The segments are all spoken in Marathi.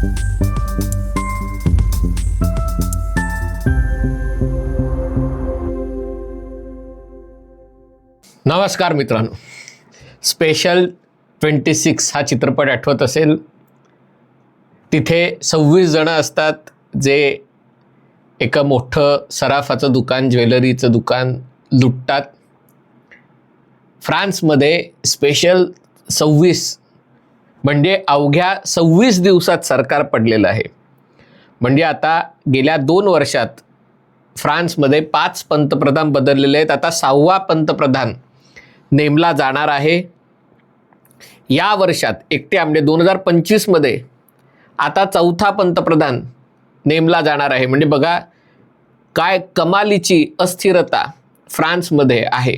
नमस्कार मित्रांनो. स्पेशल ट्वेंटी सिक्स हा चित्रपट आठवत असेल. तिथे सव्वीस जणं असतात जे एका मोठं सराफाचं दुकान ज्वेलरीचं दुकान लुटतात. फ्रान्समध्ये स्पेशल सव्वीस म्हणजे अवघ्या सव्वीस दिवसात सरकार पडलेलं आहे. म्हणजे आता गेल्या दोन वर्षात फ्रान्समध्ये पाच पंतप्रधान बदललेले आहेत. आता सहावा पंतप्रधान नेमला जाणार आहे. या वर्षात एकटे म्हणजे आमडे दोन हजार पंचवीसमध्ये आता चौथा पंतप्रधान नेमला जाणार आहे. म्हणजे बघा काय कमालीची अस्थिरता फ्रान्समध्ये आहे.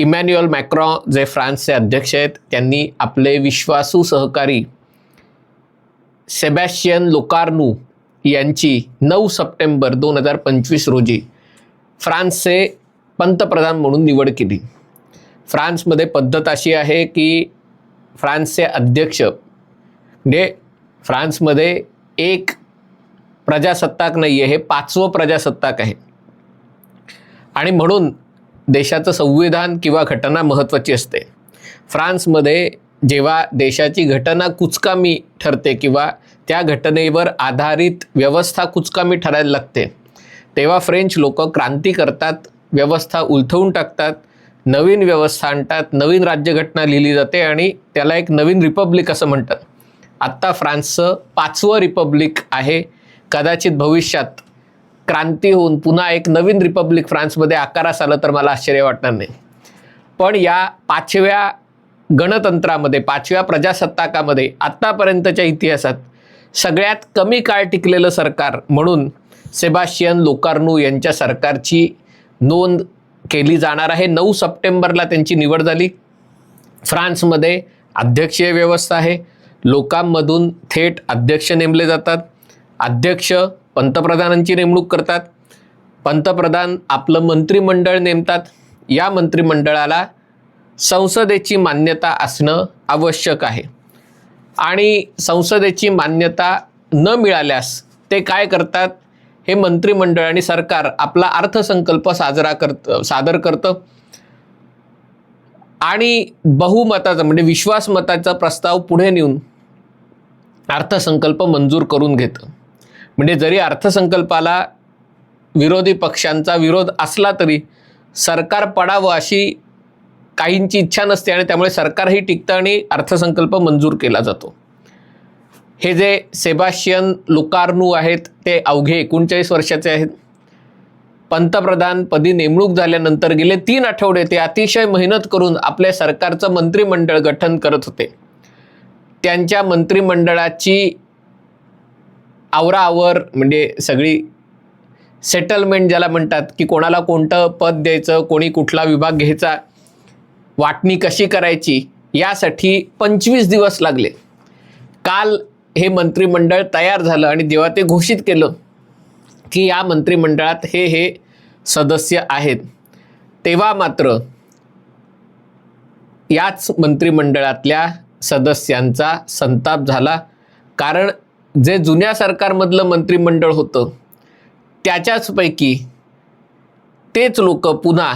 इमॅन्युअल मॅक्रॉ जे फ्रान्सचे अध्यक्ष आहेत त्यांनी आपले विश्वासू सहकारी सेबॅस्टियन लोकार्नू यांची नऊ सप्टेंबर दोन हजार पंचवीस रोजी फ्रान्सचे पंतप्रधान म्हणून निवड केली. फ्रान्समध्ये पद्धत अशी आहे की फ्रान्सचे अध्यक्ष म्हणजे फ्रान्समध्ये एक प्रजासत्ताक नाही आहे हे पाचवं प्रजासत्ताक आहे. आणि म्हणून देशाचं संविधान किंवा घटना महत्त्वाची असते. फ्रान्समध्ये जेव्हा देशाची घटना कुचकामी ठरते किंवा त्या घटनेवर आधारित व्यवस्था कुचकामी ठरायला लागते तेव्हा फ्रेंच लोक क्रांती करतात व्यवस्था उलथवून टाकतात नवीन व्यवस्था आणतात नवीन राज्यघटना लिहिली जाते आणि त्याला एक नवीन रिपब्लिक असं म्हणतात. आत्ता फ्रान्सचं पाचवं रिपब्लिक आहे कदाचित भविष्यात क्रांती होऊन पुन्हा एक नवीन रिपब्लिक फ्रान्समध्ये आकारास आलं तर मला आश्चर्य वाटणार नाही. पण या पाचव्या गणतंत्रामध्ये पाचव्या प्रजासत्ताकामध्ये आत्तापर्यंतच्या इतिहासात सगळ्यात कमी काळ टिकलेलं सरकार म्हणून सेबाशियन लोकार्नू यांच्या सरकारची नोंद केली जाणार आहे. नऊ सप्टेंबरला त्यांची निवड झाली. फ्रान्समध्ये अध्यक्षीय व्यवस्था आहे. लोकांमधून थेट अध्यक्ष नेमले जातात. अध्यक्ष पंतप्रधानांची नेमणूक करतात. पंतप्रधान आपलं मंत्रिमंडळ नेमतात. या मंत्रिमंडळाला संसदेची मान्यता असणं आवश्यक आहे. आणि संसदेची मान्यता न मिळाल्यास ते काय करतात? हे मंत्रिमंडळ आणि सरकार आपला अर्थसंकल्प साजरा करत सादर करतं. आणि बहुमताचा म्हणजे विश्वासमताचा प्रस्ताव पुढे नेऊन अर्थसंकल्प मंजूर करून घेतं. म्हणजे जरी अर्थसंकल्पाला विरोधी पक्षांचा विरोध असला तरी सरकार पडावं अशी काहींची इच्छा नसते आणि त्यामुळे सरकारही टिकतं आणि अर्थसंकल्प मंजूर केला जातो. हे जे सेबाशियन लुकार्नू आहेत ते अवघे एकोणचाळीस वर्षाचे आहेत. पंतप्रधानपदी नेमणूक झाल्यानंतर गेले तीन आठवडे ते अतिशय मेहनत करून आपल्या सरकारचं मंत्रिमंडळ गठन करत होते. त्यांच्या मंत्रिमंडळाची आवराआवर म्हणजे सगळी सेटलमेंट ज्याला म्हणतात की कोणाला कोणतं पद द्यायचं कोणी कुठला विभाग घ्यायचा वाटणी कशी करायची यासाठी पंचवीस दिवस लागले. काल हे मंत्रिमंडळ तयार झालं आणि जेव्हा ते घोषित केलं की या मंत्रिमंडळात हे हे सदस्य आहेत तेव्हा मात्र याच मंत्रिमंडळातल्या सदस्यांचा संताप झाला. कारण जे जुन्या सरकारमधलं मंत्रिमंडळ होतं त्याच्याचपैकी तेच लोक पुन्हा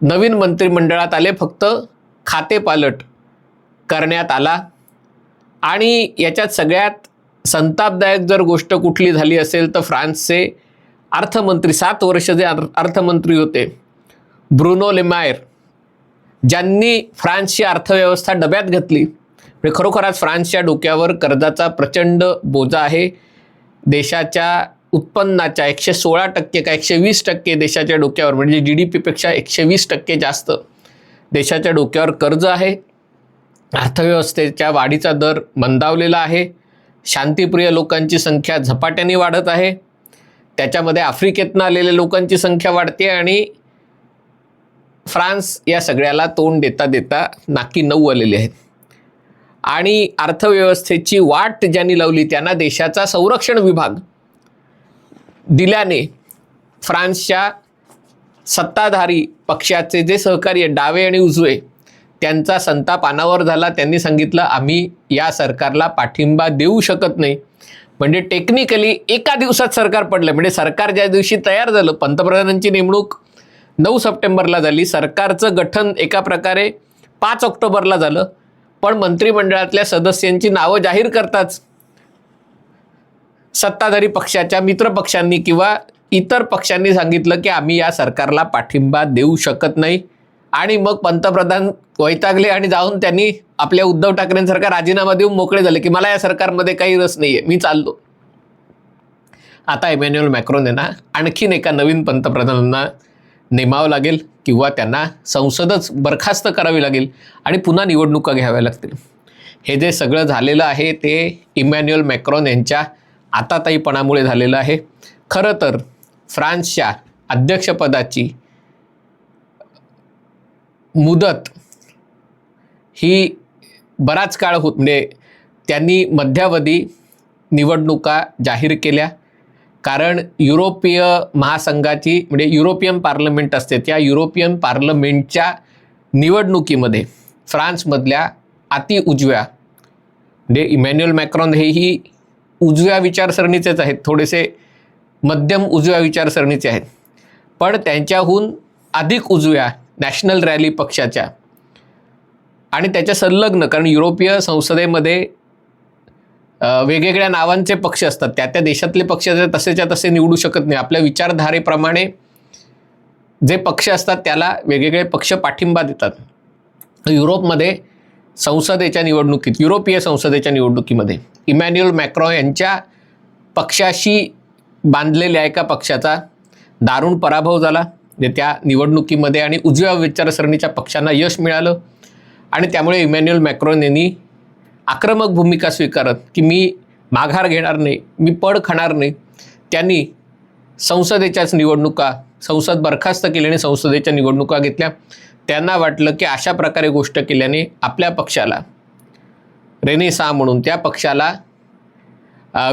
नवीन मंत्रिमंडळात आले फक्त खातेपालट करण्यात आला. आणि याच्यात सगळ्यात संतापदायक जर गोष्ट कुठली झाली असेल तर फ्रान्सचे अर्थमंत्री सात वर्ष जे अर्थमंत्री होते ब्रुनो लेमायर ज्यांनी फ्रान्सची अर्थव्यवस्था डब्यात घेतली. म्हणजे खरोखरच फ्रान्सच्या डोक्यावर कर्जाचा प्रचंड बोजा आहे. देशाच्या उत्पन्नाच्या एकशे सोळा टक्के का एकशे वीस टक्के देशाच्या डोक्यावर म्हणजे जी डी पीपेक्षा एकशे वीस टक्के जास्त देशाच्या डोक्यावर कर्ज आहे. अर्थव्यवस्थेच्या वाढीचा दर मंदावलेला आहे. शांतीप्रिय लोकांची संख्या झपाट्याने वाढत आहे. त्याच्यामध्ये आफ्रिकेतनं आलेल्या लोकांची संख्या वाढते आणि फ्रान्स या सगळ्याला तोंड देता देता नाकी नऊ आलेले आहेत. आणि अर्थव्यवस्थेची वाट ज्यांनी लावली त्यांना देशाचा संरक्षण विभाग दिल्याने फ्रान्सच्या सत्ताधारी पक्षाचे जे सहकारी आहेत डावे आणि उजवे त्यांचा संताप अनावर झाला. त्यांनी सांगितलं आम्ही या सरकारला पाठिंबा देऊ शकत नाही. म्हणजे टेक्निकली एका दिवसात सरकार पडलं. म्हणजे सरकार ज्या दिवशी तयार झालं पंतप्रधानांची नेमणूक नऊ सप्टेंबरला झाली. सरकारचं गठन एका प्रकारे पाच ऑक्टोबरला झालं. पण मंत्रिमंडळातल्या सदस्यांची नावं जाहीर करताच सत्ताधारी पक्षाच्या मित्रपक्षांनी किंवा इतर पक्षांनी सांगितलं की आम्ही या सरकारला पाठिंबा देऊ शकत नाही. आणि मग पंतप्रधान वैतागले आणि जाऊन त्यांनी आपल्या उद्धव ठाकरेंसारखा राजीनामा देऊन मोकळे झाले की मला या सरकारमध्ये काही रस नाही आहे मी चाललो. आता इमॅन्युअल मॅक्रोन ना आणखीन एका नवीन पंतप्रधानांना नेमावं लागेल किंवा त्यांना संसदच बरखास्त करावी लागेल आणि पुन्हा निवडणुका घ्याव्या लागतील. हे जे सगळं झालेलं आहे ते इमॅन्युअल मॅक्रॉन यांच्या आताताईपणामुळे झालेलं आहे. खरं तर फ्रान्सच्या अध्यक्षपदाची मुदत ही बराच काळ होत म्हणजे त्यांनी मध्यावधी निवडणुका जाहीर केल्या. कारण युरोपीय महासंघाची म्हणजे युरोपियन पार्लमेंट असते त्या युरोपियन पार्लमेंटच्या निवडणुकीमध्ये फ्रान्समधल्या अति उजव्या म्हणजे इमॅन्युअल मॅक्रॉन हेही उजव्या विचारसरणीचेच आहेत थोडेसे मध्यम उजव्या विचारसरणीचे आहेत. पण त्यांच्याहून अधिक उजव्या नॅशनल रॅली पक्षाच्या आणि त्याच्या संलग्न कारण युरोपीय संसदेमध्ये वेगवेगळ्या नावांचे पक्ष असतात. त्या त्या देशातले पक्ष तसेच्या तसे निवडू शकत नाही. आपल्या विचारधारेप्रमाणे जे पक्ष असतात त्याला वेगवेगळे पक्ष पाठिंबा देतात. युरोपमध्ये संसदेच्या निवडणुकीत युरोपीय संसदेच्या निवडणुकीमध्ये इमॅन्युअल मॅक्रॉ यांच्या पक्षाशी बांधलेल्या एका पक्षाचा दारुण पराभव झाला. म्हणजे त्या निवडणुकीमध्ये आणि उजव्या विचारसरणीच्या पक्षांना यश मिळालं. आणि त्यामुळे इमॅन्युअल मॅक्रॉन यांनी आक्रमक भूमिका स्वीकारत की मी माघार घेणार नाही मी पड खाणार नाही त्यांनी संसदेच्याच निवडणुका संसद बरखास्त केली आणि संसदेच्या निवडणुका घेतल्या. त्यांना वाटलं की अशा प्रकारे गोष्ट केल्याने आपल्या पक्षाला रेनेसा म्हणून त्या पक्षाला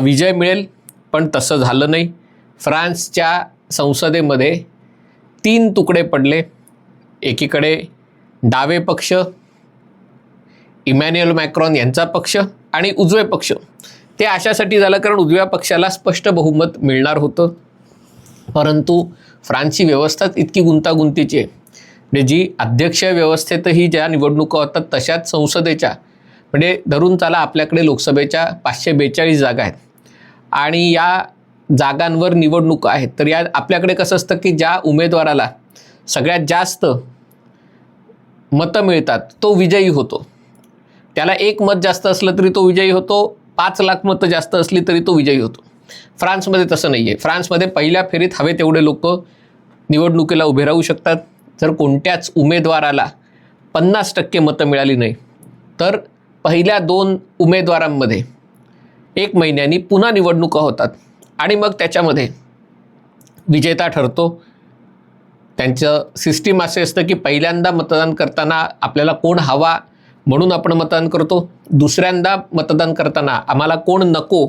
विजय मिळेल पण तसं झालं नाही. फ्रान्सच्या संसदेमध्ये तीन तुकडे पडले. एकीकडे डावे पक्ष इमॅन्युएल मॅक्रॉन यांचा पक्ष आणि उजवे पक्ष. ते अशासाठी झालं कारण उजव्या पक्षाला स्पष्ट बहुमत मिळणार होतं. परंतु फ्रान्सची व्यवस्थाच इतकी गुंतागुंतीची आहे. म्हणजे जी अध्यक्ष व्यवस्थेतही ज्या निवडणुका होतात तशाच संसदेच्या म्हणजे धरून चाला आपल्याकडे लोकसभेच्या पाचशे बेचाळीस जागा आहेत. आणि या जागांवर निवडणुका आहेत. तर या आपल्याकडे कसं असतं की ज्या उमेदवाराला सगळ्यात जास्त मतं मिळतात तो विजयी होतो. त्याला एक मत जास्त असलं तरी तो विजयी होतो पाच लाख मतं जास्त असली तरी तो विजयी होतो. फ्रान्समध्ये तसं नाही आहे फ्रान्समध्ये पहिल्या फेरीत हवे तेवढे लोक निवडणुकीला उभे राहू शकतात. जर कोणत्याच उमेदवाराला पन्नास टक्के मतं मिळाली नाही तर पहिल्या दोन उमेदवारांमध्ये एक महिन्यानी पुन्हा निवडणुका होतात आणि मग त्याच्यामध्ये विजेता ठरतो. त्यांचं सिस्टीम असे असतं की पहिल्यांदा मतदान करताना आपल्याला कोण हवा म्हणून आपण मतदान करतो. दुसऱ्यांदा मतदान करताना आम्हाला कोण नको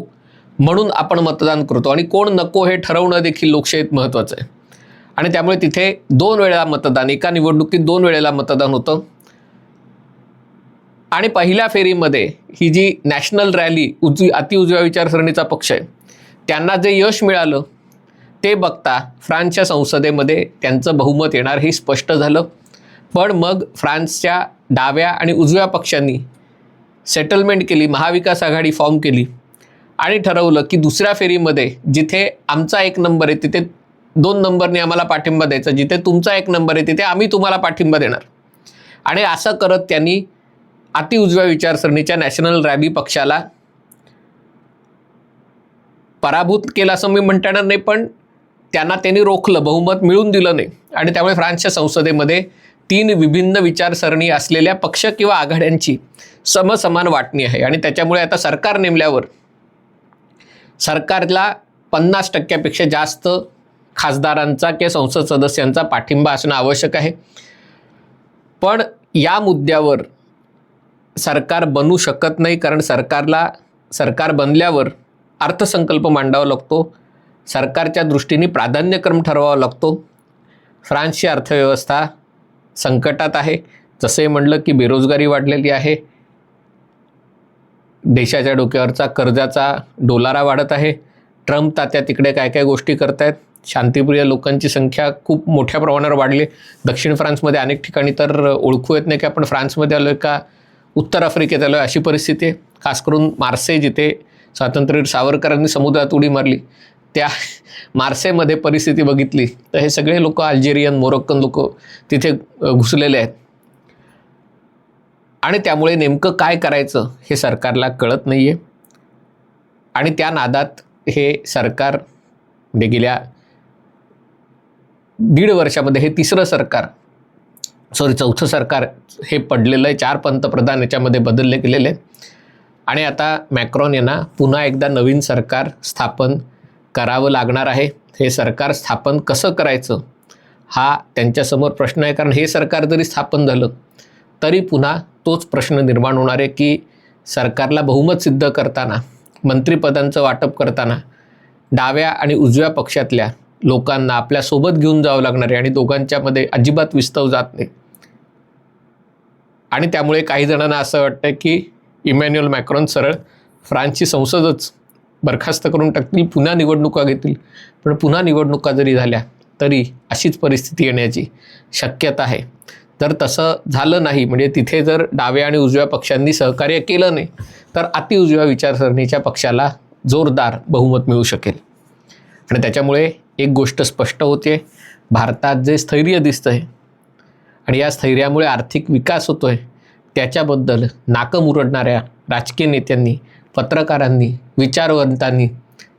म्हणून आपण मतदान करतो. आणि कोण नको हे ठरवणं देखील लोकशाहीत महत्त्वाचं आहे. आणि त्यामुळे तिथे दोन वेळेला मतदान एका निवडणुकीत दोन वेळेला मतदान होतं. आणि पहिल्या फेरीमध्ये ही जी नॅशनल रॅली उजवी अतिउजव्या विचारसरणीचा पक्ष आहे त्यांना जे यश मिळालं ते बघता फ्रान्सच्या संसदेमध्ये त्यांचं बहुमत येणार हे स्पष्ट झालं. पण मग फ्रान्सच्या डाव्या आणि उजव्या पक्षांनी सेटलमेंट केली महाविकास आघाडी फॉर्म केली आणि ठरवलं की दुसऱ्या फेरीमध्ये जिथे आमचा एक नंबर आहे तिथे दोन नंबरने आम्हाला पाठिंबा द्यायचा. जिथे तुमचा एक नंबर आहे तिथे आम्ही तुम्हाला पाठिंबा देणार. आणि असं करत त्यांनी अतिउजव्या विचारसरणीच्या नॅशनल रॅली पक्षाला पराभूत केलं असं मी म्हणता येणार नाही पण त्यांना त्यांनी रोखलं बहुमत मिळून दिलं नाही. आणि त्यामुळे फ्रान्सच्या संसदेमध्ये तीन विभिन्न विचारसरणी असलेल्या पक्ष किंवा आघाड्यांची समसमान वाटणी आहे. आणि त्याच्यामुळे आता सरकार नेमल्यावर सरकारला पन्नास टक्क्यापेक्षा जास्त खासदारांचा किंवा संसद सदस्यांचा पाठिंबा असणं आवश्यक आहे. पण या मुद्द्यावर सरकार बनू शकत नाही कारण सरकारला सरकार बनल्यावर अर्थसंकल्प मांडावा लागतो. सरकारच्या दृष्टीने प्राधान्यक्रम ठरवावा लागतो. फ्रान्सची अर्थव्यवस्था संकटात आहे. जसे म्हणलं की बेरोजगारी वाढलेली आहे. देशाच्या डोक्यावरचा कर्जाचा डोलारा वाढत आहे. ट्रम्प तात्या तिकडे काय काय गोष्टी करतायत? शांतीप्रिय लोकांची संख्या खूप मोठ्या प्रमाणावर वाढली. दक्षिण फ्रान्समध्ये अनेक ठिकाणी तर ओळखू येत नाही की आपण फ्रान्समध्ये आलो आहे का? उत्तर आफ्रिकेत आलो आहे अशी परिस्थिती आहे. खास करून मार्से जिथे स्वातंत्र्यवीर सावरकरांनी समुद्रात उडी मारली. त्या मार्सेमध्ये परिस्थिती बघितली तर हे सगळे लोक अल्जेरियन मोरक्कन लोक तिथे घुसलेले आहेत. आणि त्यामुळे नेमकं काय करायचं हे सरकारला कळत नाही आहे आणि त्या नादात हे सरकार म्हणजे गेल्या दीड वर्षामध्ये हे तिसरं सरकार सॉरी चौथं सरकार हे पडलेलं आहे. चार पंतप्रधान याच्यामध्ये बदलले गेलेले आणि आता मॅक्रॉन यांना पुन्हा एकदा नवीन सरकार स्थापन करावं लागणार आहे? हे सरकार स्थापन कसं करायचं? हा त्यांच्यासमोर प्रश्न आहे. कारण हे सरकार जरी स्थापन झालं तरी पुन्हा तोच प्रश्न निर्माण होणार आहे की सरकारला बहुमत सिद्ध करताना मंत्रिपदांचं वाटप करताना डाव्या आणि उजव्या पक्षातल्या लोकांना आपल्यासोबत घेऊन जावं लागणार आहे आणि दोघांच्यामध्ये अजिबात विस्तव जात नाही. आणि त्यामुळे काही जणांना असं वाटतं की इमॅन्युअल मॅक्रॉन सरळ फ्रान्सची संसदच बरखास्त करून टाकतील पुन्हा निवडणुका घेतील. पण पुन्हा निवडणुका जरी झाल्या तरी अशीच परिस्थिती येण्याची शक्यता आहे. जर तसं झालं नाही म्हणजे तिथे जर डाव्या आणि उजव्या पक्षांनी सहकार्य केलं नाही तर अतिउजव्या विचारसरणीच्या पक्षाला जोरदार बहुमत मिळू शकेल. आणि त्याच्यामुळे एक गोष्ट स्पष्ट होते भारतात जे स्थैर्य दिसतं आहे आणि या स्थैर्यामुळे आर्थिक विकास होतो आहे त्याच्याबद्दल नाकं मुरडणाऱ्या राजकीय नेत्यांनी पत्रकारांनी विचारवंतांनी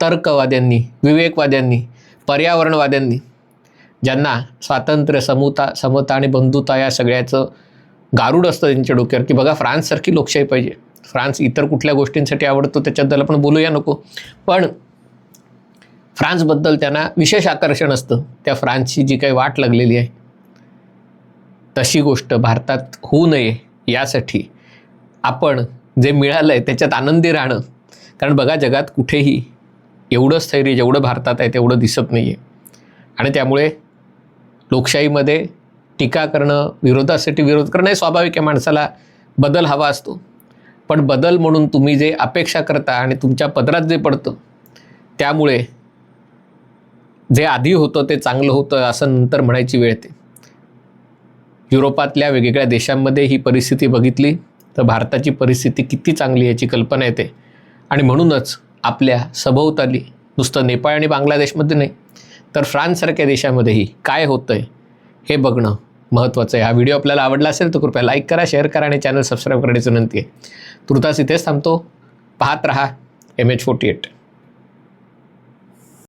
तर्कवाद्यांनी विवेकवाद्यांनी पर्यावरणवाद्यांनी ज्यांना स्वातंत्र्य समता समता आणि बंधुता या सगळ्याचं गारूड असतं त्यांच्या डोक्यावर. की बघा फ्रान्ससारखी लोकशाही पाहिजे. फ्रान्स इतर कुठल्या गोष्टींसाठी आवडतो त्याच्याबद्दल आपण बोलूया नको. पण फ्रान्सबद्दल त्यांना विशेष आकर्षण असतं. त्या फ्रान्सची जी काही वाट लागलेली आहे तशी गोष्ट भारतात होऊ नये यासाठी आपण जे मिळालं आहे त्याच्यात आनंदी राहणं. कारण बघा जगात कुठेही एवढं स्थैर्य जेवढं भारतात आहे तेवढं दिसत नाही आहे आणि त्यामुळे लोकशाहीमध्ये टीका करणं विरोधासाठी विरोध करणं हे स्वाभाविक आहे. माणसाला बदल हवा असतो. पण बदल म्हणून तुम्ही जे अपेक्षा करता आणि तुमच्या पदरात जे पडतं त्यामुळे जे आधी होतं ते चांगलं होतं असं नंतर म्हणायची वेळ येते. युरोपातल्या वेगवेगळ्या देशांमध्ये ही परिस्थिती बघितली. तर भारताची परिस्थिती किती चांगली याची कल्पना येते. आणि म्हणूनच आपल्या सभोवताली नुसतं नेपाळ आणि बांगलादेशमध्ये नाही तर फ्रान्ससारख्या देशामध्येही काय होतं आहे हे बघणं महत्त्वाचं आहे. हा व्हिडिओ आपल्याला आवडला असेल तर कृपया लाईक करा शेअर करा आणि चॅनल सबस्क्राईब करण्याची विनंती आहे. तुर्तास इथेच थांबतो. पाहत रहा एम एच फोर्टी एट